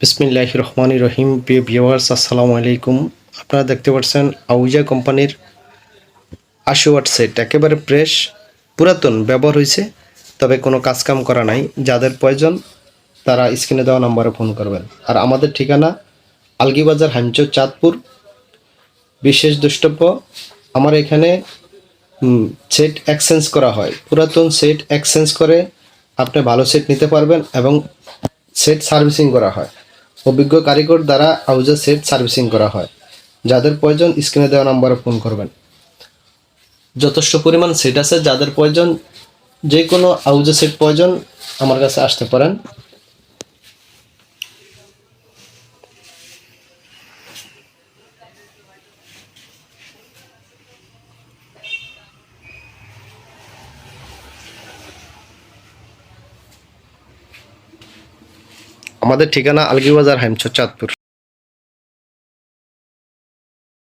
বিসমিল্লাহ রহমান রহিম। প্রিয় ভিউয়ার্স, আসসালামু আলাইকুম। আপনারা দেখতে পাচ্ছেন আউজা কোম্পানির আশি ওয়াট সেট। একেবারে ফ্রেশ পুরাতন ব্যবহার হয়েছে, তবে কোনো কাজকাম করা নাই। যাদের প্রয়োজন, তারা স্ক্রিনে দেওয়া নম্বরে ফোন করবেন। আর আমাদের ঠিকানা আলগিবাজার হামচর, চাঁদপুর। বিশেষ দ্রষ্টব্য, আমার এখানে সেট এক্সচেঞ্জ করা হয়। পুরাতন সেট এক্সচেঞ্জ করে আপনি ভালো সেট নিতে পারবেন এবং সেট সার্ভিসিং করা হয়। অভিজ্ঞ কারিগর দ্বারা আউজা সেট সার্ভিসিং করা হয়। যাদের প্রয়োজন স্ক্রিনে দেওয়া নম্বরে ফোন করবেন। যথেষ্ট পরিমাণ সেট আছে, যাদের প্রয়োজন যে কোনো আউজা সেট প্রয়োজন, আমার কাছে আসতে পারেন। আমাদের ঠিকানা আলগিবাজার হাইমচর চাঁদপুর।